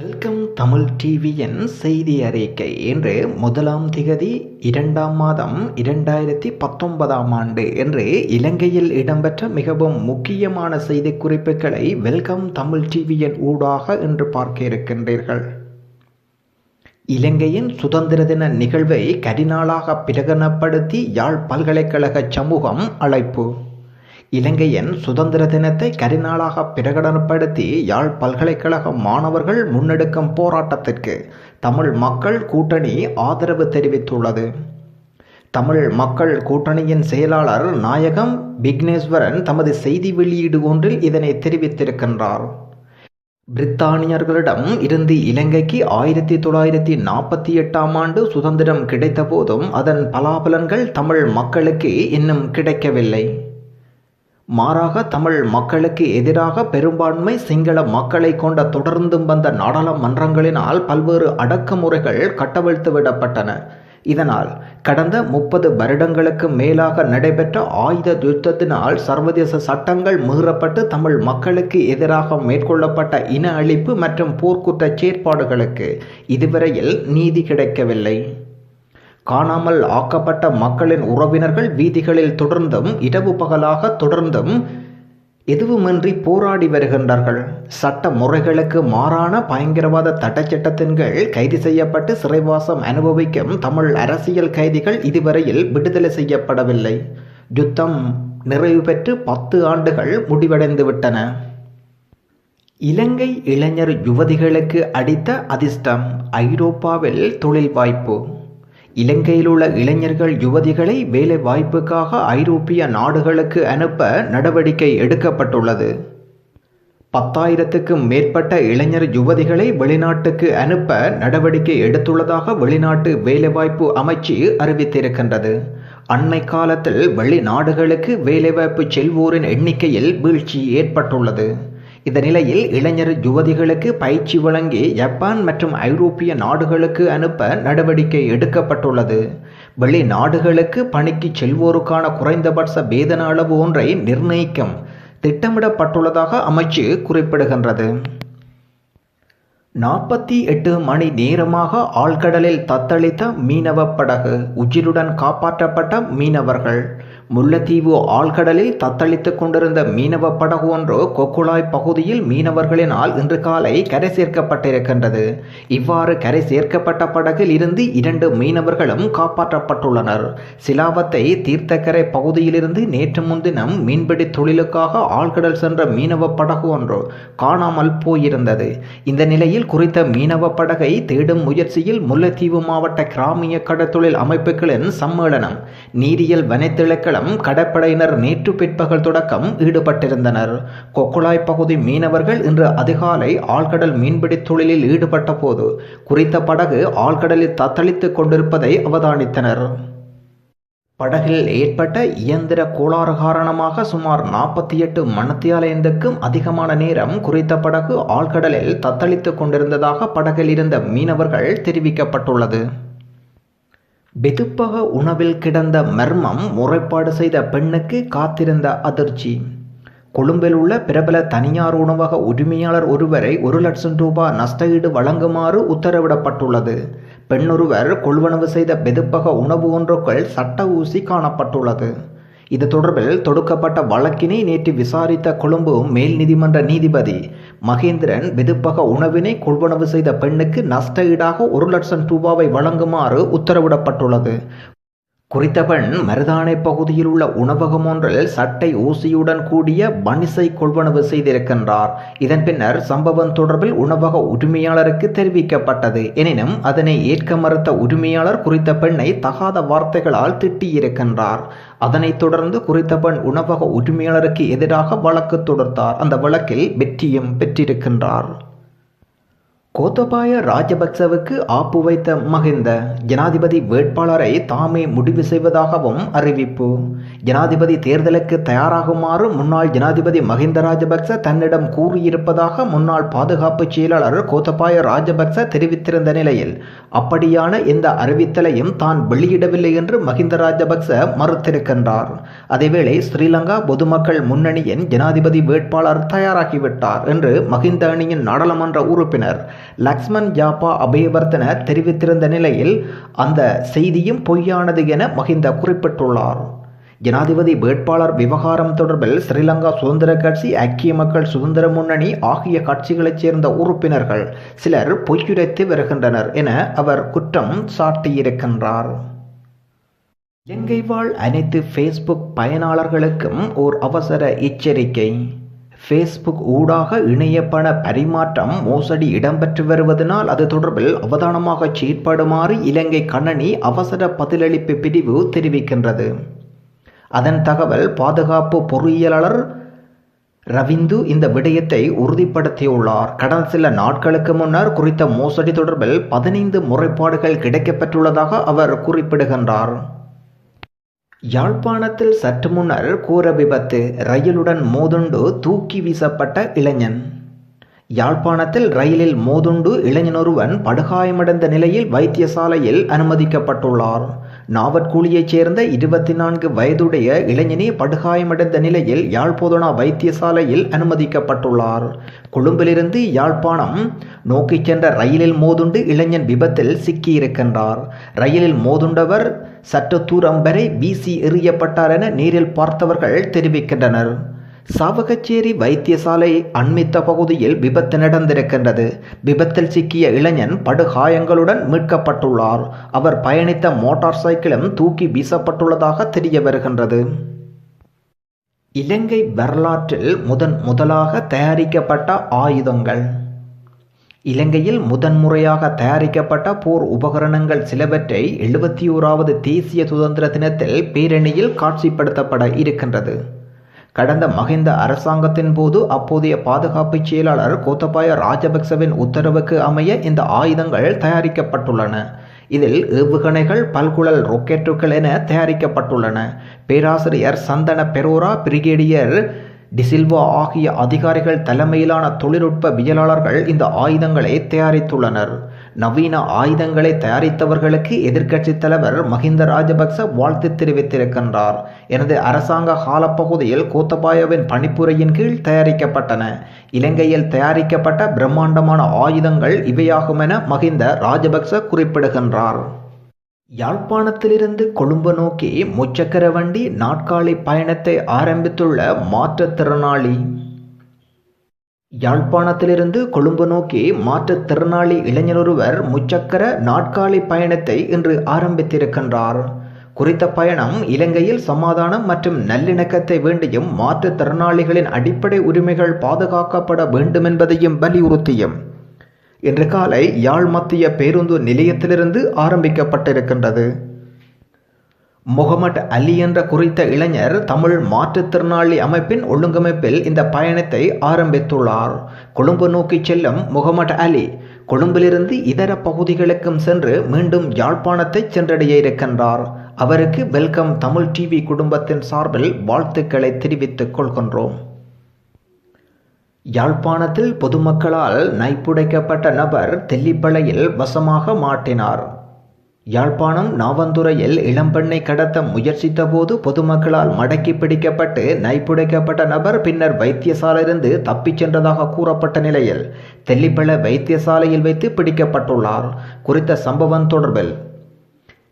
Welcome Tamil டிவியின் செய்தி அறிக்கை என்று முதலாம் திகதி இரண்டாம் மாதம் இரண்டாயிரத்தி பத்தொன்பதாம் ஆண்டு என்று இலங்கையில் இடம்பெற்ற மிகவும் முக்கியமான செய்தி குறிப்புகளை வெல்கம் தமிழ் டிவியின் ஊடாக என்று பார்க்க இருக்கின்றீர்கள். இலங்கையின் சுதந்திர தின நிகழ்வை கரிநாளாக பிரகடனப்படுத்தி யாழ் பல்கலைக்கழக சமூகம் அழைப்பு. இலங்கையின் சுதந்திர தினத்தை கரிநாளாக பிரகடனப்படுத்தி யாழ் பல்கலைக்கழக மாணவர்கள் முன்னெடுக்கும் போராட்டத்திற்கு தமிழ் மக்கள் கூட்டணி ஆதரவு தெரிவித்துள்ளது. தமிழ் மக்கள் கூட்டணியின் செயலாளர் நாயகம் விக்னேஸ்வரன் தமது செய்தி வெளியீடு ஒன்றில் இதனை தெரிவித்திருக்கின்றார். பிரித்தானியர்களிடம் இருந்து இலங்கைக்கு ஆயிரத்தி தொள்ளாயிரத்தி நாற்பத்தி எட்டாம் ஆண்டு சுதந்திரம் கிடைத்த போதும் அதன் பலாபலன்கள் தமிழ் மக்களுக்கு இன்னும் கிடைக்கவில்லை. மாறாக தமிழ் மக்களுக்கு எதிராக பெரும்பான்மை சிங்கள மக்களை கொண்ட தொடர்ந்தும் வந்த நாடாளுமன்றங்களினால் பல்வேறு அடக்குமுறைகள் கட்டவிழ்த்து விடப்பட்டன. இதனால் கடந்த முப்பது வருடங்களுக்கு மேலாக நடைபெற்ற ஆயுத யுத்தத்தினால் சர்வதேச சட்டங்கள் மீறப்பட்டு தமிழ் மக்களுக்கு எதிராக மேற்கொள்ளப்பட்ட இன அழிப்பு மற்றும் போர்க்குற்ற செயற்பாடுகளுக்கு இதுவரையில் நீதி கிடைக்கவில்லை. காணாமல் ஆக்கப்பட்ட மக்களின் உறவினர்கள் வீதிகளில் தொடர்ந்தும் இரவு பகலாக தொடர்ந்தும் எதுவுமின்றி போராடி வருகின்றார்கள். சட்ட முறைகளுக்கு மாறான பயங்கரவாத தட்டச்சட்டத்தின் கீழ் கைது செய்யப்பட்டு சிறைவாசம் அனுபவிக்கும் தமிழ் அரசியல் கைதிகள் இதுவரையில் விடுதலை செய்யப்படவில்லை. யுத்தம் நிறைவு பெற்று பத்து ஆண்டுகள் முடிவடைந்து விட்டன. இலங்கை இளைஞர் யுவதிகளுக்கு அடித்த அதிர்ஷ்டம் ஐரோப்பாவில் தொழில் வாய்ப்பு. இலங்கையில் உள்ள இளைஞர்கள் யுவதிகளை வேலை வாய்ப்புக்காக ஐரோப்பிய நாடுகளுக்கு அனுப்ப நடவடிக்கை எடுக்கப்பட்டுள்ளது. பத்தாயிரத்துக்கும் மேற்பட்ட இளைஞர் யுவதிகளை வெளிநாட்டுக்கு அனுப்ப நடவடிக்கை எடுத்துள்ளதாக வெளிநாட்டு வேலைவாய்ப்பு அமைச்சு அறிவித்திருக்கின்றது. அண்மை காலத்தில் வெளிநாடுகளுக்கு வேலைவாய்ப்பு செல்வோரின் எண்ணிக்கையில் வீழ்ச்சி ஏற்பட்டுள்ளது. இந்த நிலையில் இளைஞர் யுவதிகளுக்கு பயிற்சி வழங்கி ஜப்பான் மற்றும் ஐரோப்பிய நாடுகளுக்கு அனுப்ப நடவடிக்கை எடுக்கப்பட்டுள்ளது. வெளிநாடுகளுக்கு பணிக்கு செல்வோருக்கான குறைந்தபட்ச வேதன அளவு ஒன்றை நிர்ணயிக்கும் திட்டமிடப்பட்டுள்ளதாக அமைச்சு குறிப்பிடுகின்றது. நாற்பத்தி எட்டு மணி நேரமாக ஆழ்கடலில் தத்தளித்த மீனவ படகு உயிருடன் காப்பாற்றப்பட்ட மீனவர்கள். முல்லைத்தீவு ஆழ்கடலில் தத்தளித்துக் கொண்டிருந்த மீனவ படகு ஒன்று கொக்குழாய் பகுதியில் மீனவர்களினால் இன்று காலை கரை சேர்க்கப்பட்டிருக்கின்றது. இவ்வாறு கரை சேர்க்கப்பட்ட படகில் இருந்து இரண்டு மீனவர்களும் காப்பாற்றப்பட்டுள்ளனர். சிலாவத்தை தீர்த்தக்கரை பகுதியிலிருந்து நேற்று முன்தினம் மீன்பிடி தொழிலுக்காக ஆழ்கடல் சென்ற மீனவ படகு ஒன்று காணாமல் போயிருந்தது. இந்த நிலையில் குறித்த மீனவ படகை தேடும் முயற்சியில் முல்லைத்தீவு மாவட்ட கிராமிய கடற்தொழில் அமைப்புகளின் சம்மேளனம் நீரியல் வனைத்திழக்கள் மூலம் கடற்படையினர் நேற்று பிற்பகல் தொடக்கம் ஈடுபட்டிருந்தனர். கொக்குழாய் பகுதி மீனவர்கள் இன்று அதிகாலை ஆழ்கடல் மீன்பிடி தொழிலில் ஈடுபட்ட போது குறித்த படகு ஆழ்கடலில் தத்தளித்துக் கொண்டிருப்பதை அவதானித்தனர். படகில் ஏற்பட்ட இயந்திர கோளாறு காரணமாக சுமார் நாற்பத்தி எட்டு மணத்தியாலயந்துக்கும் அதிகமான நேரம் குறித்த படகு ஆழ்கடலில் தத்தளித்துக் கொண்டிருந்ததாக படகில் இருந்த மீனவர்கள் தெரிவிக்கப்பட்டுள்ளது. வெதுப்பக உணவில் கிடந்த மர்மம் முறைப்பாடு செய்த பெண்ணுக்கு காத்திருந்த அதிர்ச்சி. கொழும்பில் உள்ள பிரபல தனியார் உணவக உரிமையாளர் ஒருவரை ஒரு லட்சம் ரூபாய் நஷ்டஈடு வழங்குமாறு உத்தரவிடப்பட்டுள்ளது. பெண்ணொருவர் கொள்வனவு செய்த வெதுப்பக உணவு ஒன்றுக்குள் சட்ட ஊசி காணப்பட்டுள்ளது. இது தொடர்பில் தொடுக்கப்பட்ட வழக்கினை நேற்று விசாரித்த கொழும்பு மேல் நீதிமன்ற நீதிபதி மகேந்திரன் வெதுப்பக உணவினை கொள்வனவு செய்த பெண்ணுக்கு நஷ்ட ஈடாக ஒரு லட்சம் ரூபாவை வழங்குமாறு உத்தரவிடப்பட்டுள்ளது. குறித்த பெண் மருதானை பகுதியில் உள்ள உணவகம் ஒன்றில் சட்டை ஊசியுடன் கூடிய பனிசை கொள்வனவு செய்திருக்கின்றார். இதன் பின்னர் சம்பவம் தொடர்பில் உணவக உரிமையாளருக்கு தெரிவிக்கப்பட்டது. எனினும் அதனை ஏற்க மறுத்த உரிமையாளர் குறித்த பெண்ணை தகாத வார்த்தைகளால் திட்டியிருக்கின்றார். அதனைத் தொடர்ந்து குறித்த பெண் உணவக உரிமையாளருக்கு எதிராக வழக்கு தொடர்த்தார் அந்த வழக்கில் வெற்றியும் பெற்றிருக்கின்றார். கோத்தபாய ராஜபக்சவுக்கு ஆப்பு வைத்த மகிந்த ஜனாதிபதி வேட்பாளரை தாமே முடிவு செய்வதாகவும் அறிவிப்பு. ஜனாதிபதி தேர்தலுக்கு தயாராகுமாறு முன்னாள் ஜனாதிபதி மஹிந்த ராஜபக்ச தன்னிடம் கூறியிருப்பதாக முன்னாள் பாதுகாப்பு செயலாளர் கோத்தபாய ராஜபக்ச தெரிவித்திருந்த நிலையில் அப்படியான இந்த அறிவித்தலையும் தான் வெளியிடவில்லை என்று மஹிந்த ராஜபக்ச மறுத்திருக்கின்றார். அதேவேளை ஸ்ரீலங்கா பொதுமக்கள் முன்னணியின் ஜனாதிபதி வேட்பாளர் தயாராகிவிட்டார் என்று மஹிந்த அணியின் நாடாளுமன்ற உறுப்பினர் லக்ஷ்மன் யாப்பா அபயவர்த்தன தெரிவித்திருந்த நிலையில் அந்த செய்தியும் பொய்யானது என மஹிந்த குறிப்பிட்டுள்ளார். ஜனாதிபதி வேட்பாளர் விவகாரம் தொடர்பில் ஸ்ரீலங்கா சுதந்திர கட்சி ஐக்கிய மக்கள் சுதந்திர முன்னணி ஆகிய கட்சிகளைச் சேர்ந்த உறுப்பினர்கள் சிலர் பொய்யுரைத்து வருகின்றனர் என அவர் குற்றம் சாட்டியிருக்கின்றார். இலங்கை வாழ் அனைத்து ஃபேஸ்புக் பயனாளர்களுக்கும் ஓர் அவசர எச்சரிக்கை. ஃபேஸ்புக் ஊடாக இணையப்பண பரிமாற்றம் மோசடி இடம்பெற்று வருவதனால் அது தொடர்பில் அவதானமாக செயற்படுமாறு இலங்கை கணனி அவசர பதிலளிப்பு பிரிவு தெரிவிக்கின்றது. அதன் தகவல் பாதுகாப்பு பொறியியலாளர் ரவிந்து இந்த விடயத்தை உறுதிப்படுத்தியுள்ளார். கடந்த சில நாட்களுக்கு முன்னர் குறித்த மோசடி தொடர்பில் பதினைந்து முறைப்பாடுகள் கிடைக்கப்பெற்றுள்ளதாக அவர் குறிப்பிடுகின்றார். யாழ்ப்பாணத்தில் சற்று முன்னர் கூர விபத்து ரயிலுடன் மோதுண்டு தூக்கி வீசப்பட்ட இளைஞன். யாழ்ப்பாணத்தில் ரயிலில் மோதுண்டு இளைஞனொருவன் படுகாயமடைந்த நிலையில் வைத்தியசாலையில் அனுமதிக்கப்பட்டுள்ளார். நாவற்கூலியைச் சேர்ந்த இருபத்தி நான்கு வயதுடைய இளைஞனே படுகாயமடைந்த நிலையில் யாழ்ப்போதனா வைத்தியசாலையில் அனுமதிக்கப்பட்டுள்ளார். கொழும்பிலிருந்து யாழ்ப்பாணம் நோக்கிச் சென்ற ரயிலில் மோதுண்டு இளைஞன் விபத்தில் சிக்கியிருக்கின்றார். ரயிலில் மோதுண்டவர் சற்று தூரம் வரை வீசி எறியப்பட்டார் என நேரில் பார்த்தவர்கள் தெரிவிக்கின்றனர். சாவகச்சேரி வைத்தியசாலை அண்மித்த பகுதியில் விபத்து நடந்திருக்கின்றது. விபத்தில் சிக்கிய இளைஞன் படுகாயங்களுடன் மீட்கப்பட்டுள்ளார். அவர் பயணித்த மோட்டார் சைக்கிளும் தூக்கி வீசப்பட்டுள்ளதாக தெரிய வருகின்றது. இலங்கை வரலாற்றில் முதன் முதலாக தயாரிக்கப்பட்ட ஆயுதங்கள். இலங்கையில் முதன்முறையாக தயாரிக்கப்பட்ட போர் உபகரணங்கள் சிலவற்றை எழுபத்தி ஓராவது தேசிய சுதந்திர தினத்தில் பேரணியில் காட்சிப்படுத்தப்பட இருக்கின்றது. கடந்த மகிந்த அரசாங்கத்தின் போது அப்போதைய பாதுகாப்பு செயலாளர் கோத்தபாய ராஜபக்சவின் உத்தரவுக்கு அமைய இந்த ஆயுதங்கள் தயாரிக்கப்பட்டுள்ளன. இதில் ஏவுகணைகள் பல்குழல் ராக்கெட்டுகள் என தயாரிக்கப்பட்டுள்ளன. பேராசிரியர் சந்தன பெரோரா பிரிகேடியர் டிசில்வா ஆகிய அதிகாரிகள் தலைமையிலான தொழில்நுட்பவியலாளர்கள் இந்த ஆயுதங்களை தயாரித்துள்ளனர். நவீன ஆயுதங்களை தயாரித்தவர்களுக்கு எதிர்க்கட்சி தலைவர் மஹிந்த ராஜபக்ச வாழ்த்து தெரிவித்திருக்கின்றார். எனது அரசாங்க காலப்பகுதியில் கோத்தபாயவின் பணிப்புரையின் கீழ் தயாரிக்கப்பட்டன. இலங்கையில் தயாரிக்கப்பட்ட பிரம்மாண்டமான ஆயுதங்கள் இவையாகும் என மஹிந்த ராஜபக்ச குறிப்பிடுகின்றார். யாழ்ப்பாணத்திலிருந்து கொழும்பு நோக்கி முச்சக்கர வண்டி நாட்காலி பயணத்தை ஆரம்பித்துள்ள மாற்றுத்திறனாளி. யாழ்ப்பாணத்திலிருந்து கொழும்பு நோக்கி மாற்றுத்திறனாளி இளைஞரொருவர் முச்சக்கர நாட்காலி பயணத்தை இன்று ஆரம்பித்திருக்கின்றார். குறித்த பயணம் இலங்கையில் சமாதானம் மற்றும் நல்லிணக்கத்தை வேண்டியும் மாற்றுத்திறனாளிகளின் அடிப்படை உரிமைகள் பாதுகாக்கப்பட வேண்டும் என்பதையும் வலியுறுத்தியும். இன்று காலை யாழ் மத்திய பேருந்து நிலையத்திலிருந்து ஆரம்பிக்கப்பட்டிருக்கின்றது. முகமட் அலி என்ற குறித்த இளைஞர் தமிழ் மாற்றுத்திறனாளி அமைப்பின் ஒழுங்கமைப்பில் இந்த பயணத்தை ஆரம்பித்துள்ளார். கொழும்பு நோக்கி செல்லும் முகமட் அலி கொழும்பிலிருந்து இதர பகுதிகளுக்கும் சென்று மீண்டும் யாழ்ப்பாணத்தை சென்றடைய இருக்கின்றார். அவருக்கு வெல்கம் தமிழ் டிவி குடும்பத்தின் சார்பில் வாழ்த்துக்களை தெரிவித்துக் கொள்கின்றோம். யாழ்ப்பாணத்தில் பொதுமக்களால் நைப்புடைக்கப்பட்ட நபர் தெல்லிப்பளையில் வசமாக மாட்டினார். யாழ்ப்பாணம் நாவந்துறையில் இளம்பெண்ணை கடத்த முயற்சித்தபோது பொதுமக்களால் மடக்கி பிடிக்கப்பட்டு நைப்புடைக்கப்பட்ட நபர் பின்னர் வைத்தியசாலையிலிருந்து தப்பிச் சென்றதாக கூறப்பட்ட நிலையில் தெல்லிப்பள வைத்தியசாலையில் வைத்து பிடிக்கப்பட்டுள்ளார். குறித்த சம்பவம் தொடர்பில்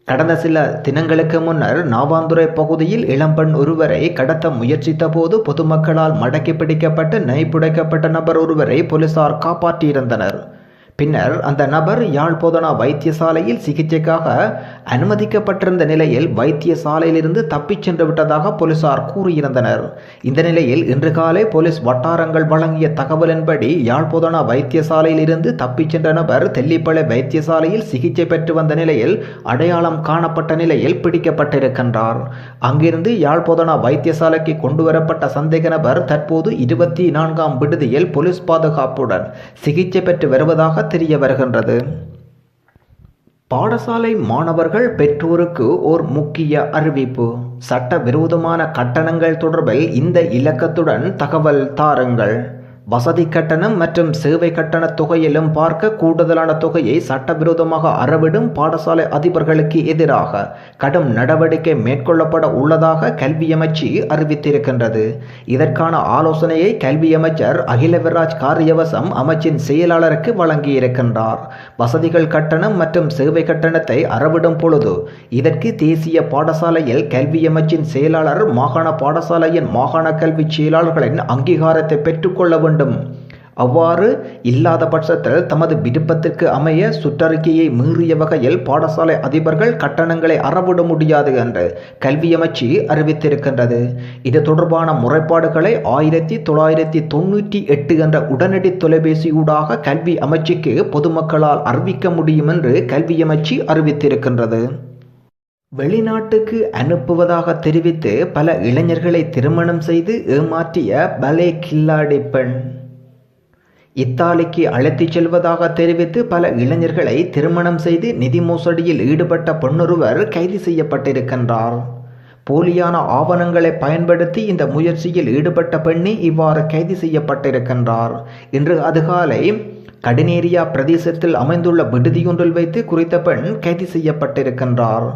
கடந்த சில தினங்களுக்கு முன்னர் நாவாந்துறை பகுதியில் இளம்பெண் ஒருவரை கடத்த முயற்சித்த போது பொதுமக்களால் மடக்கி பிடிக்கப்பட்டு நைப்புடைக்கப்பட்ட நபர் ஒருவரை போலீசார் காப்பாற்றியிருந்தனர். பின்னர் அந்த நபர் யாழ் போதனா வைத்தியசாலையில் சிகிச்சைக்காக அனுமதிக்கப்பட்டிருந்த நிலையில் வைத்தியசாலையிலிருந்து தப்பிச் சென்று விட்டதாக போலீசார் கூறியிருந்தனர். இந்த நிலையில் இன்று காலை போலீஸ் வட்டாரங்கள் வழங்கிய தகவலின்படி யாழ் போதனா வைத்தியசாலையிலிருந்து தப்பிச் சென்ற நபர் தெல்லிப்பளை வைத்தியசாலையில் சிகிச்சை பெற்று வந்த நிலையில் அடையாளம் காணப்பட்ட நிலையில் பிடிக்கப்பட்டிருக்கின்றார். அங்கிருந்து யாழ் போதனா வைத்தியசாலைக்கு கொண்டுவரப்பட்ட சந்தேக நபர் தற்போது இருபத்தி நான்காம் விடுதியில் போலீஸ் பாதுகாப்புடன் சிகிச்சை பெற்று வருவதாக தெரிய வருகின்றது பாடசாலை மாணவர்கள் பெற்றோருக்கு ஓர் முக்கிய அறிவிப்பு. சட்ட விரோதமான கட்டணங்கள் தொடர்பில் இந்த இலக்கத்துடன் தகவல் தாருங்கள். வசதி கட்டணம் மற்றும் சேவை கட்டண தொகையிலும் பார்க்க கூடுதலான தொகையை சட்டவிரோதமாக அறவிடும் பாடசாலை அதிபர்களுக்கு எதிராக கடும் நடவடிக்கை மேற்கொள்ளப்பட உள்ளதாக கல்வி அமைச்சு அறிவித்திருக்கின்றது. இதற்கான ஆலோசனையை கல்வி அமைச்சர் அகிலவிராஜ் காரியவசம் அமைச்சின் செயலாளருக்கு வழங்கியிருக்கின்றார். வசதிகள் கட்டணம் மற்றும் சேவை கட்டணத்தை அறவிடும் பொழுது இதற்கு தேசிய பாடசாலையில் கல்வி அமைச்சின் செயலாளர் மாகாண பாடசாலையின் மாகாண கல்வி செயலாளர்களின் அங்கீகாரத்தை பெற்றுக்கொள்ள வேண்டும் வேண்டும். அவ்வாறு இல்லாத பட்சத்தில் தமது விருப்பத்திற்கு அமைய சுற்றறிக்கையை மீறிய வகையில் பாடசாலை அதிபர்கள் கட்டணங்களை அறவிட முடியாது என்று கல்வி அமைச்சு அறிவித்திருக்கின்றது. இது தொடர்பான முறைப்பாடுகளை ஆயிரத்தி தொள்ளாயிரத்தி தொண்ணூற்றி எட்டு என்ற உடனடி தொலைபேசியூடாக கல்வி அமைச்சுக்கு பொதுமக்களால் அறிவிக்க முடியும் என்று கல்வி அமைச்சு அறிவித்திருக்கின்றது. வெளிநாட்டுக்கு அனுப்புவதாக தெரிவித்து பல இளைஞர்களை திருமணம் செய்து ஏமாற்றிய பலே கில்லாடி பெண். இத்தாலிக்கு அழைத்துச் செல்வதாக தெரிவித்து பல இளைஞர்களை திருமணம் செய்து நிதி மோசடியில் ஈடுபட்ட பெண்ணொருவர் கைது செய்யப்பட்டிருக்கின்றார். போலியான ஆவணங்களை பயன்படுத்தி இந்த முயற்சியில் ஈடுபட்ட பெண்ணே இவ்வாறு கைது செய்யப்பட்டிருக்கின்றார். இன்று அதிகாலை கடினேரியா பிரதேசத்தில் அமைந்துள்ள விடுதியொன்றில் வைத்து குறித்த பெண் கைது செய்யப்பட்டிருக்கின்றார்.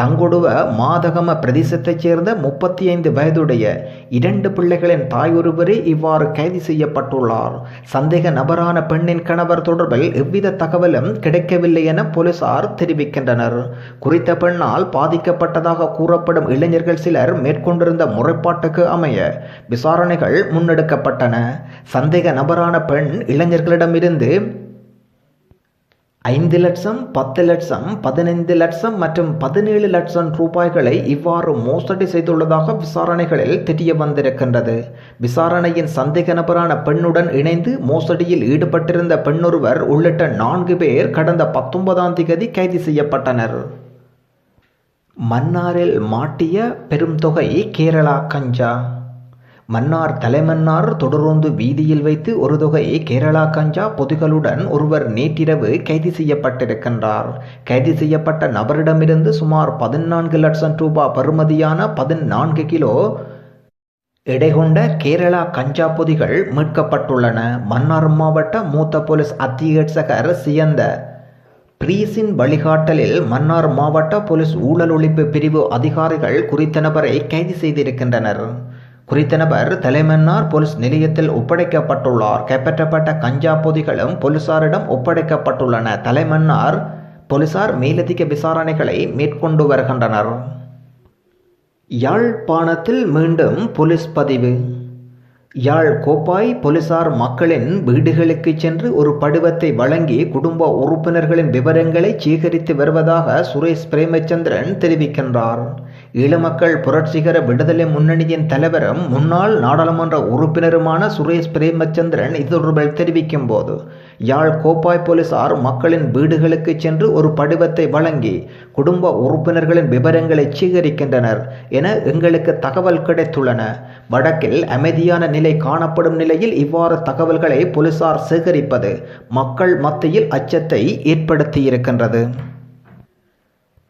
தங்குடுவ மாதகம பிரதேசத்தைச் சேர்ந்த முப்பத்தி ஐந்து வயதுடைய இரண்டு பிள்ளைகளின் தாய் ஒருவரே இவ்வாறு கைது செய்யப்பட்டுள்ளார். சந்தேக நபரான பெண்ணின் கணவர் தொடர்பில் எவ்வித தகவலும் கிடைக்கவில்லை என போலீசார் தெரிவிக்கின்றனர். குறித்த பெண்ணால் பாதிக்கப்பட்டதாக கூறப்படும் இளைஞர்கள் சிலர் மேற்கொண்டிருந்த முறைப்பாட்டுக்கு அமைய விசாரணைகள் முன்னெடுக்கப்பட்டன. சந்தேக நபரான பெண் இளைஞர்களிடமிருந்து ஐந்து லட்சம் பத்து லட்சம் பதினைந்து லட்சம் மற்றும் பதினேழு லட்சம் ரூபாய்களை இவ்வாறு மோசடி செய்துள்ளதாக விசாரணைகளில் தெரிய வந்திருக்கின்றது. விசாரணையின் சந்தேக நபரான பெண்ணுடன் இணைந்து மோசடியில் ஈடுபட்டிருந்த பெண்ணொருவர் உள்ளிட்ட நான்கு பேர் கடந்த பத்தொன்பதாம் தேதி கைது செய்யப்பட்டனர். மன்னாரில் மாட்டிய பெரும் தொகை கேரளா கஞ்சா. மன்னார் தலைமன்னார் தொடரோந்து வீதியில் வைத்து ஒரு தொகை கேரளா கஞ்சா பொதிகளுடன் ஒருவர் நேற்றிரவு கைது செய்யப்பட்டிருக்கின்றார். கைது செய்யப்பட்ட நபரிடமிருந்து சுமார் பதினான்கு லட்சம் ரூபாய் பருமதியான பதினான்கு கிலோ எடை கொண்ட கேரளா கஞ்சா பொதிகள் மீட்கப்பட்டுள்ளன. மன்னார் மாவட்ட மூத்த போலீஸ் அத்தியட்சகர் சியந்த பிரீஸின் வழிகாட்டலில் மன்னார் மாவட்ட போலீஸ் ஊழல் ஒழிப்பு பிரிவு அதிகாரிகள் குறித்த நபரை கைது செய்திருக்கின்றனர். குறித்த நபர் தலைமன்னார் போலீஸ் நிலையத்தில் ஒப்படைக்கப்பட்டுள்ளார். கைப்பற்றப்பட்ட கஞ்சா பொதிகளும் போலீசாரிடம் ஒப்படைக்கப்பட்டுள்ளன. தலைமன்னார் போலீசார் மேலதிக விசாரணைகளை மேற்கொண்டு வருகின்றனர். யாழ்ப்பாணத்தில் மீண்டும் போலீஸ் பதிவு. யாழ் கோப்பாய் போலீசார் மக்களின் வீடுகளுக்கு சென்று ஒரு படிவத்தை வழங்கி குடும்ப உறுப்பினர்களின் விவரங்களை சேகரித்து வருவதாக சுரேஷ் பிரேமச்சந்திரன் தெரிவிக்கின்றார். ஈழமக்கள் புரட்சிகர விடுதலை முன்னணியின் தலைவரும் முன்னாள் நாடாளுமன்ற உறுப்பினருமான சுரேஷ் பிரேமச்சந்திரன் இது தொடர்பில் தெரிவிக்கும் போது யாழ் கோப்பாய் போலீசார் மக்களின் வீடுகளுக்கு சென்று ஒரு படிவத்தை வழங்கி குடும்ப உறுப்பினர்களின் விவரங்களை சேகரிக்கின்றனர் என எங்களுக்கு தகவல் கிடைத்துள்ளன. வடக்கில் அமைதியான நிலை காணப்படும் நிலையில் இவ்வாறு தகவல்களை போலீசார் சேகரிப்பது மக்கள் மத்தியில் அச்சத்தை ஏற்படுத்தியிருக்கின்றது.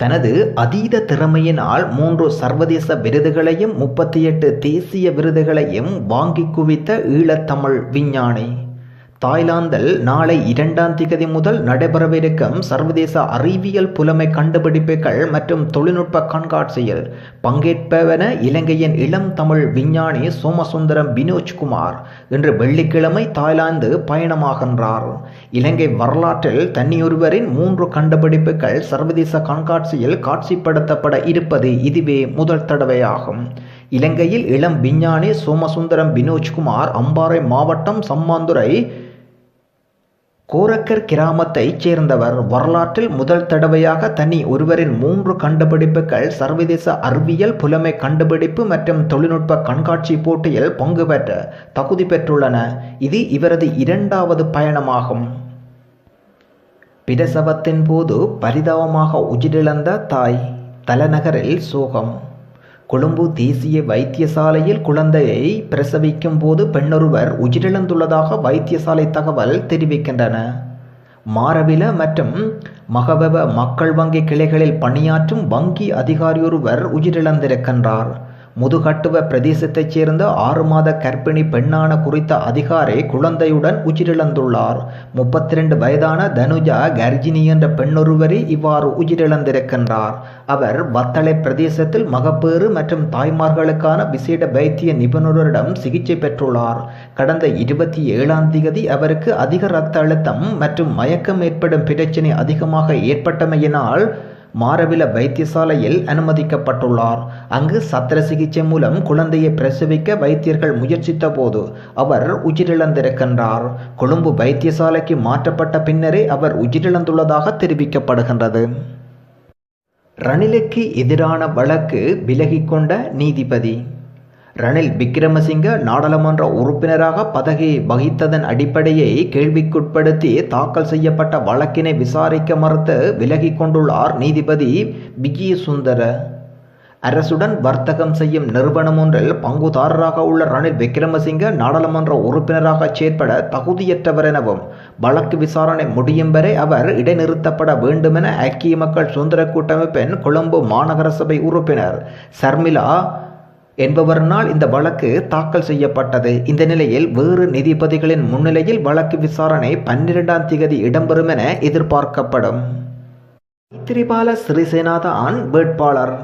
தனது அதீத திறமையினால் மூன்று சர்வதேச விருதுகளையும் முப்பத்தி எட்டு தேசிய விருதுகளையும் வாங்கி குவித்த ஈழத்தமிழ் விஞ்ஞானி. தாய்லாந்தில் நாளை இரண்டாம் திகதி முதல் நடைபெறவிருக்கும் சர்வதேச அறிவியல் புலமை கண்டுபிடிப்புகள் மற்றும் தொழில்நுட்ப கண்காட்சியில் பங்கேற்பவென இலங்கையின் இளம் தமிழ் விஞ்ஞானி சோமசுந்தரம் வினோஜ்குமார் இன்று வெள்ளிக்கிழமை தாய்லாந்து பயணமாகின்றார். இலங்கை வரலாற்றில் தன்னியொருவரின் மூன்று கண்டுபிடிப்புகள் சர்வதேச கண்காட்சியில் காட்சிப்படுத்தப்பட இருப்பது இதுவே முதல் தடவையாகும். இலங்கையில் இளம் விஞ்ஞானி சோமசுந்தரம் வினோஜ்குமார் அம்பாறை மாவட்டம் சம்மாந்துறை கோரக்கர் கிராமத்தைச் சேர்ந்தவர். வரலாற்றில் முதல் தடவையாக தனி ஒருவரின் மூன்று கண்டுபிடிப்புகள் சர்வதேச அறிவியல் புலமை கண்டுபிடிப்பு மற்றும் தொழில்நுட்ப கண்காட்சி போட்டியில் பங்கு பெற்ற தகுதி பெற்றுள்ளன. இது இவரது இரண்டாவது பயணமாகும். பிரசவத்தின் போது பரிதாபமாக உயிரிழந்த தாய் தலைநகரில் சோகம். கொழும்பு தேசிய வைத்தியசாலையில் குழந்தையை பிரசவிக்கும் போது பெண்ணொருவர் உயிரிழந்துள்ளதாக வைத்தியசாலை தகவல் தெரிவிக்கின்றன. மாரவில மற்றும் மகவெவ மக்கள் வங்கி கிளைகளில் பணியாற்றும் வங்கி அதிகாரியொருவர் உயிரிழந்திருக்கின்றார். முதுகட்டுவ பிரதேசத்தைச் சேர்ந்த ஆறு மாத கர்ப்பிணி பெண்ணான குறித்த அதிகாரி குழந்தையுடன் உயிரிழந்துள்ளார். முப்பத்தி ரெண்டு வயதான தனுஜா கர்ஜினி என்ற பெண்ணொருவரே இவ்வாறு உயிரிழந்திருக்கின்றார். அவர் வத்தளை பிரதேசத்தில் மகப்பேறு மற்றும் தாய்மார்களுக்கான விசேட வைத்திய நிபுணரிடம் சிகிச்சை பெற்றுள்ளார். கடந்த இருபத்தி ஏழாம் தேதி அவருக்கு அதிக இரத்த அழுத்தம் மற்றும் மயக்கம் ஏற்படும் பிரச்சினை அதிகமாக ஏற்பட்டமையினால் மாரவில வைத்தியசாலையில் அனுமதிக்கப்பட்டுள்ளார். அங்கு சத்திர சிகிச்சை மூலம் குழந்தையை பிரசவிக்க வைத்தியர்கள் முயற்சித்த போது அவர் உயிரிழந்திருக்கின்றார். கொழும்பு வைத்தியசாலைக்கு மாற்றப்பட்ட பின்னரே அவர் உயிரிழந்துள்ளதாக தெரிவிக்கப்படுகின்றது. ரணிலுக்கு எதிரான வழக்கு விலகிக்கொண்ட நீதிபதி. ரணில் விக்ரமசிங்க நாடாளுமன்ற உறுப்பினராக பதவியை வகித்ததன் அடிப்படையை கேள்விக்குட்படுத்தி தாக்கல் செய்யப்பட்ட வழக்கினை விசாரிக்க மறுத்து விலகிக் கொண்டுள்ளார் நீதிபதி விஜயசுந்தர. அரசுடன் வர்த்தகம் செய்யும் நிறுவனம் ஒன்றில் பங்குதாரராக உள்ள ரணில் விக்ரமசிங்க நாடாளுமன்ற உறுப்பினராக செயற்பட தகுதியற்றவர் எனவும் வழக்கு விசாரணை முடியும் வரை அவர் இடைநிறுத்தப்பட வேண்டுமென ஐக்கிய மக்கள் சுதந்திர கூட்டமைப்பின் கொழும்பு மாநகர சபை உறுப்பினர் சர்மிளா என்பவரினால் இந்த வழக்கு தாக்கல் செய்யப்பட்டது. இந்த நிலையில் வேறு நீதிபதிகளின் முன்னிலையில் வழக்கு விசாரணை பன்னிரெண்டாம் திகதி இடம்பெறும் என எதிர்பார்க்கப்படும். மைத்திரிபால சிறிசேனாதான் வேட்பாளர்.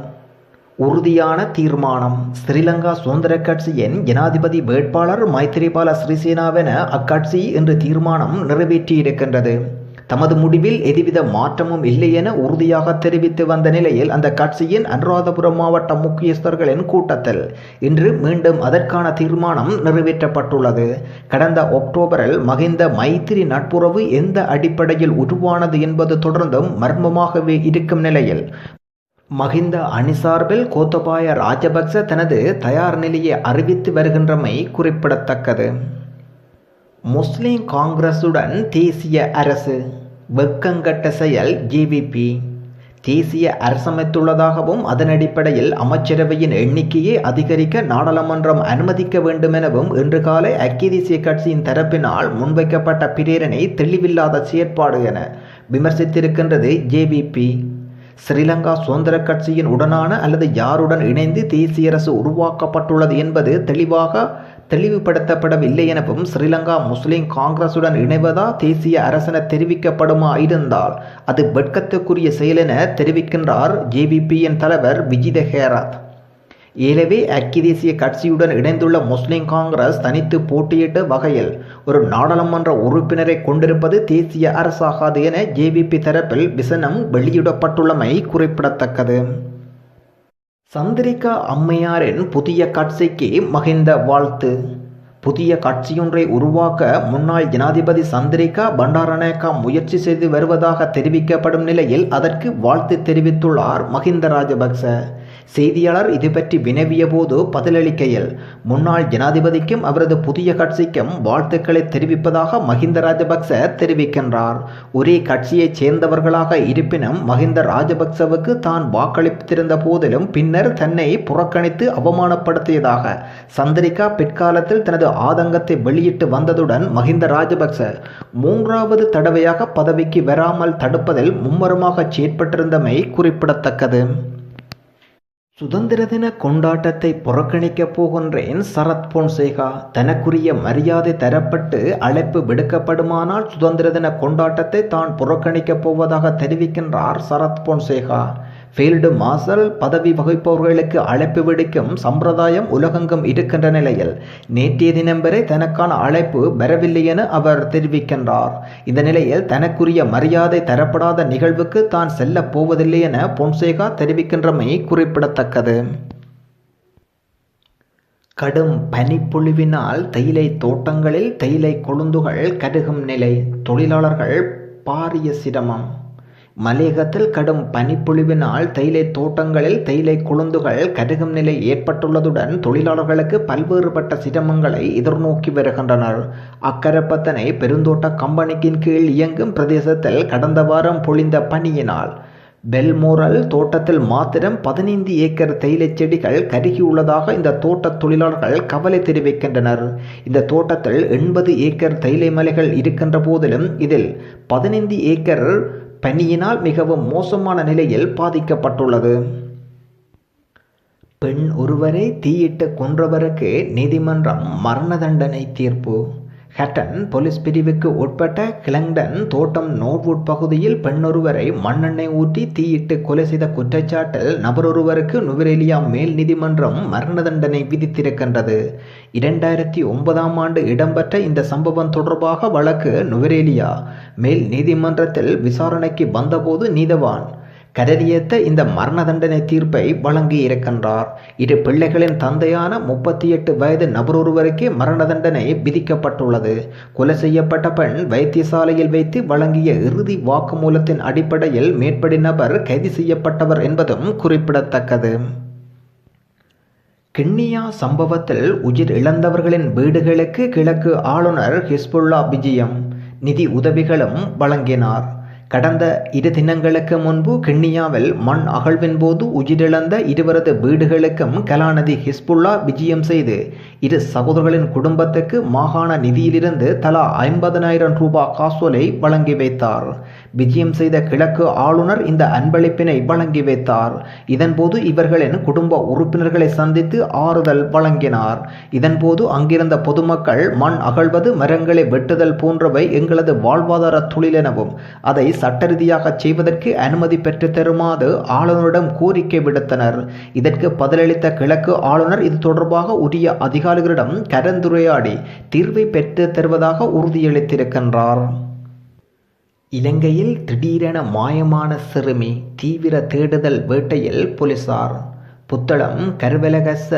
உறுதியான தீர்மானம். ஸ்ரீலங்கா சுதந்திர கட்சியின் ஜனாதிபதி வேட்பாளர் மைத்திரிபால சிறிசேனாவென அக்கட்சி இன்று தீர்மானம் நிறைவேற்றியிருக்கின்றது. தமது முடிவில் எதுவித மாற்றமும் இல்லை என உறுதியாக தெரிவித்து வந்த நிலையில் அந்த கட்சியின் அனுராதபுரம் மாவட்ட முக்கியஸ்தர்களின் கூட்டத்தில் இன்று மீண்டும் அதற்கான தீர்மானம் நிறைவேற்றப்பட்டுள்ளது. கடந்த அக்டோபரில் மகிந்த மைத்திரி நட்புறவு எந்த அடிப்படையில் உருவானது என்பது தொடர்ந்தும் மர்மமாகவே இருக்கும் நிலையில் மகிந்த அணி சார்பில் கோத்தபாய ராஜபக்ச தனது தயார் நிலையை அறிவித்து வருகின்றமை குறிப்பிடத்தக்கது. முஸ்லிம் காங்கிரசுடன் தேசிய அரசு. வெக்கங்கட்ட செயல் ஜேவிபி தேசிய அரசமைத்துள்ளதாகவும் அதன் அடிப்படையில் அமைச்சரவையின் எண்ணிக்கையை அதிகரிக்க நாடாளுமன்றம் அனுமதிக்க வேண்டும் எனவும் இன்று காலை ஐக்கிய தேசிய கட்சியின் தரப்பினால் முன்வைக்கப்பட்ட பிரேரணை தெளிவில்லாத செயற்பாடு என விமர்சித்திருக்கின்றது ஜேவிபி ஸ்ரீலங்கா சுதந்திர கட்சியின் உடனான அல்லது யாருடன் இணைந்து தேசிய அரசு உருவாக்கப்பட்டுள்ளது என்பது தெளிவாக தெளிவுபடுத்தப்படவில்லை எனவும் ஸ்ரீலங்கா முஸ்லிம் காங்கிரசுடன் இணைவதா தேசிய அரசென தெரிவிக்கப்படுமா இருந்தால் அது வெட்கத்துக்குரிய செயல் என தெரிவிக்கின்றார் ஜேபிபியின் தலைவர் விஜித ஹேராத். ஏலவே ஐக்கிய தேசிய கட்சியுடன் இணைந்துள்ள முஸ்லிம் காங்கிரஸ் தனித்து போட்டியிட்ட வகையில் ஒரு நாடாளுமன்ற உறுப்பினரை கொண்டிருப்பது தேசிய அரசாகாது என ஜேவிபி தரப்பில் விசனம் வெளியிடப்பட்டுள்ளமை குறிப்பிடத்தக்கது. சந்திரிகா அம்மையாரின் புதிய கட்சிக்கு மகிந்த வாழ்த்து. புதிய கட்சியொன்றை உருவாக்க முன்னாள் ஜனாதிபதி சந்திரிகா பண்டாரநாயக்கா முயற்சி செய்து வருவதாக தெரிவிக்கப்படும் நிலையில் அதற்கு வாழ்த்து தெரிவித்துள்ளார் மஹிந்த ராஜபக்ச. செய்தியாளர் இது பற்றி வினவிய போது பதிலளிக்கையில் முன்னாள் ஜனாதிபதிக்கும் அவரது புதிய கட்சிக்கும் வாழ்த்துக்களை தெரிவிப்பதாக மஹிந்த ராஜபக்ச தெரிவிக்கின்றார். ஒரே கட்சியைச் சேர்ந்தவர்களாக இருப்பினும் மஹிந்த ராஜபக்சவுக்கு தான் வாக்களித்திருந்த போதிலும் பின்னர் தன்னை புறக்கணித்து அவமானப்படுத்தியதாக சந்திரிகா பிற்காலத்தில் தனது ஆதங்கத்தை வெளியிட்டு வந்ததுடன் மஹிந்த ராஜபக்ச மூன்றாவது தடவையாக பதவிக்கு வராமல் தடுப்பதில் மும்மரமாக செயற்பட்டிருந்தமை குறிப்பிடத்தக்கது. சுதந்திர தின கொண்டாட்டத்தை புறக்கணிக்கப் போகின்றேன் சரத் பொன்சேகா. தனக்குரிய மரியாதை தரப்பட்டு அழைப்பு விடுக்கப்படுமானால் சுதந்திர தின கொண்டாட்டத்தை தான் புறக்கணிக்கப் போவதாக தெரிவிக்கின்றார் சரத் பொன்சேகா. ஃபீல்டு மார்ஷல் பதவி வகிப்பவர்களுக்கு அழைப்பு விடுக்கும் சம்பிரதாயம் உலகெங்கும் இருக்கின்ற நிலையில் நேற்றைய தினம் வரை தனக்கான அழைப்பு வரவில்லை என அவர் தெரிவிக்கின்றார். இந்த நிலையில் தனக்குரிய மரியாதை தரப்படாத நிகழ்வுக்கு தான் செல்லப் போவதில்லை என பொன்சேகா தெரிவிக்கின்றமை குறிப்பிடத்தக்கது. கடும் பனிப்பொழிவினால் தேயிலை தோட்டங்களில் தேயிலை கொழுந்துகள் கருகும் நிலை. தொழிலாளர்கள் பாரிய சிரமம். மலையகத்தில் கடும் பனிப்பொழிவினால் தேயிலை தோட்டங்களில் தேயிலை கொழுந்துகள் கருகும் நிலை ஏற்பட்டுள்ளதுடன் தொழிலாளர்களுக்கு பல்வேறுபட்ட சிரமங்களை எதிர்நோக்கி வருகின்றனர். அக்கரப்பத்தனை பெருந்தோட்ட கம்பெனிக்கின் கீழ் இயங்கும் பிரதேசத்தில் கடந்த வாரம் பொழிந்த பனியினால் பெல்மோரல் தோட்டத்தில் மாத்திரம் பதினைந்து ஏக்கர் தேயிலை செடிகள் கருகியுள்ளதாக இந்த தோட்ட தொழிலாளர்கள் கவலை தெரிவிக்கின்றனர். இந்த தோட்டத்தில் எண்பது ஏக்கர் தேயிலை மலைகள் இருக்கின்ற போதிலும் இதில் பதினைந்து ஏக்கர் பனியினால் மிகவும் மோசமான நிலையில் பாதிக்கப்பட்டுள்ளது. பெண் ஒருவரை தீயிட்டு கொன்றவருக்கு நீதிமன்றம் மரண தண்டனை தீர்ப்பு. ஹட்டன் போலீஸ் பிரிவுக்கு உட்பட்ட கிளங்டன் தோட்டம் நோட்வுட் பகுதியில் பெண்ணொருவரை மண்ணெண்ணெய் ஊற்றி தீயிட்டு கொலை செய்த குற்றச்சாட்டில் நபரொருவருக்கு நுவரேலியா மேல் நீதிமன்றம் மரண தண்டனை விதித்திருக்கின்றது. இரண்டாயிரத்தி ஒன்பதாம் ஆண்டு இடம்பெற்ற இந்த சம்பவம் தொடர்பாக வழக்கு நுவரேலியா மேல் நீதிமன்றத்தில் விசாரணைக்கு வந்தபோது நீதவான் கரதியத்த இந்த மரண தண்டனை தீர்ப்பை வழங்கி இருக்கின்றார். இரு பிள்ளைகளின் தந்தையான முப்பத்தி எட்டு வயது நபரொருவருக்கே மரண தண்டனை விதிக்கப்பட்டுள்ளது. கொலை செய்யப்பட்ட பெண் வைத்தியசாலையில் வைத்து வழங்கிய இறுதி வாக்குமூலத்தின் அடிப்படையில் மேற்படி நபர் கைது செய்யப்பட்டவர் என்பதும் குறிப்பிடத்தக்கது. கிண்ணியா சம்பவத்தில் உயிர் இழந்தவர்களின் வீடுகளுக்கு கிழக்கு ஆளுநர் ஹிஸ்புல்லா விஜயம் நிதி உதவிகளும் வழங்கினார். கடந்த இரு தினங்களுக்கு முன்பு கென்னியாவில் மண் அகழ்வின் போது உயிரிழந்த இருவரது வீடுகளுக்கும் கலாநதி ஹிஸ்புல்லா விஜயம் செய்து இரு சகோதரர்களின் குடும்பத்துக்கு மாகாண நிதியிலிருந்து தலா ஐம்பதனாயிரம் ரூபாய் காசோலை வழங்கி வைத்தார். விஜயம் செய்த கிழக்கு ஆளுநர் இந்த அன்பளிப்பினை வழங்கி வைத்தார். இதன்போது இவர்களின் குடும்ப உறுப்பினர்களை சந்தித்து ஆறுதல் வழங்கினார். இதன்போது அங்கிருந்த பொதுமக்கள் மண் அகழ்வது மரங்களை வெட்டுதல் போன்றவை எங்களது வாழ்வாதார தொழில் எனவும் அதை சட்டரீதியாக செய்வதற்கு அனுமதி பெற்று தருமாறு ஆளுநரிடம் கோரிக்கை விடுத்தனர். இதற்கு பதிலளித்த கிழக்கு ஆளுநர் இது தொடர்பாக உரிய அதிகாரிகளிடம் கலந்துரையாடி தீர்வை பெற்று தருவதாக உறுதியளித்திருக்கின்றார். இலங்கையில் திடீரென மாயமான சிறுமி தீவிர தேடுதல் வேட்டையில் போலீசார். புத்தளம் கருவலகச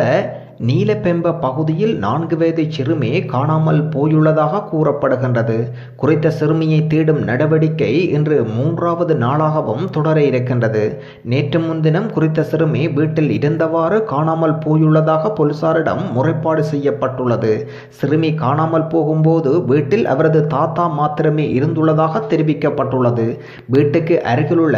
நீலப்பெம்ப பகுதியில் நான்கு வயது சிறுமி காணாமல் போயுள்ளதாக கூறப்படுகின்றது. குறித்த சிறுமியை தேடும் நடவடிக்கை இன்று மூன்றாவது நாளாகவும் தொடர இருக்கின்றது. நேற்று முன்தினம் குறித்த சிறுமி வீட்டில் இருந்தவாறு காணாமல் போயுள்ளதாக போலீசாரிடம் முறைப்பாடு செய்யப்பட்டுள்ளது. சிறுமி காணாமல் போகும்போது வீட்டில் அவரது தாத்தா மாத்திரமே இருந்துள்ளதாக தெரிவிக்கப்பட்டுள்ளது. வீட்டுக்கு அருகிலுள்ள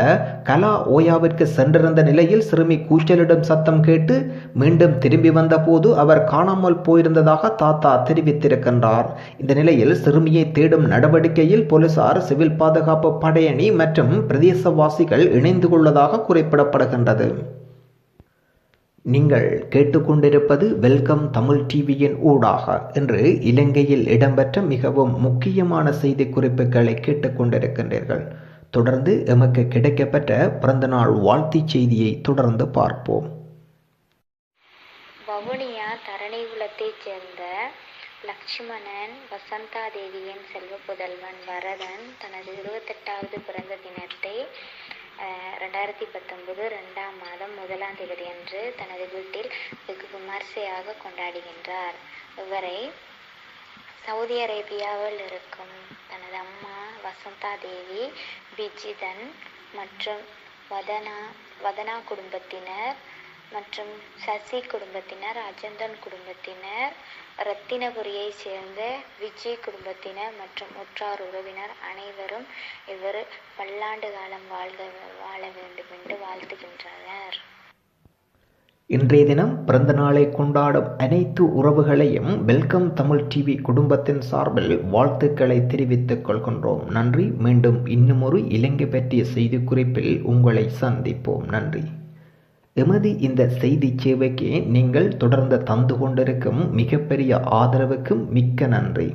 கலா ஓயாவிற்கு சென்றிருந்த நிலையில் சிறுமி கூச்சலிடும் சத்தம் கேட்டு மீண்டும் திரும்பி வந்த போது அவர் காணாமல் போயிருந்ததாக தாத்தா தெரிவித்திருக்கின்றார். இந்த நிலையில் சிறுமியை தேடும் நடவடிக்கையில் போலீசார் சிவில் பாதுகாப்பு படையணி மற்றும் பிரதேசவாசிகள் இணைந்து கொள்ளதாக குறிப்பிடப்படுகின்றது. நீங்கள் கேட்டுக்கொண்டிருப்பது வெல்கம் தமிழ் டிவியின் ஊடாக. என்று இலங்கையில் இடம்பெற்ற மிகவும் முக்கியமான செய்தி குறிப்புகளை கேட்டுக்கொண்டிருக்கின்றீர்கள். தொடர்ந்து எமக்கு கிடைக்கப்பெற்ற பிறந்தநாள் வாழ்த்துச் செய்தியை தொடர்ந்து பார்ப்போம். தரணிகுலத்தைச் சேர்ந்த லக்ஷ்மணன் வசந்தாதேவியின் செல்வ புதல்வன் வரதன் தனது இருபத்தெட்டாவது பிறந்த தினத்தை ரெண்டாயிரத்தி பத்தொன்பது ரெண்டாம் மாதம் முதலாம் தேதி அன்று தனது வீட்டில் வெகு விமர்சையாக கொண்டாடுகின்றார். இவரை சவுதி அரேபியாவில் இருக்கும் தனது அம்மா வசந்தா தேவி பிஜிதன் மற்றும் வதனா வதனா குடும்பத்தினர் மற்றும் சசி குடும்பத்தினர் அஜந்தன் குடும்பத்தினர் ரத்தினபுரியை சேர்ந்த விஜய் குடும்பத்தினர் மற்றும் உற்றார் உறவினர் அனைவரும் இவர் பல்லாண்டு காலம் வாழ்க வாழ வேண்டும் என்று வாழ்த்துகின்றனர். இன்றைய தினம் பிறந்த நாளை கொண்டாடும் அனைத்து உறவுகளையும் வெல்கம் தமிழ் டிவி குடும்பத்தின் சார்பில் வாழ்த்துக்களை தெரிவித்துக் கொள்கின்றோம். நன்றி. மீண்டும் இன்னுமொரு இலங்கை பற்றிய செய்தி குறிப்பில் உங்களை சந்திப்போம். நன்றி. எமது இந்த செய்தி சேவைக்கு நீங்கள் தொடர்ந்து தந்து கொண்டிருக்கும் மிகப்பெரிய ஆதரவுக்கும் மிக்க நன்றி.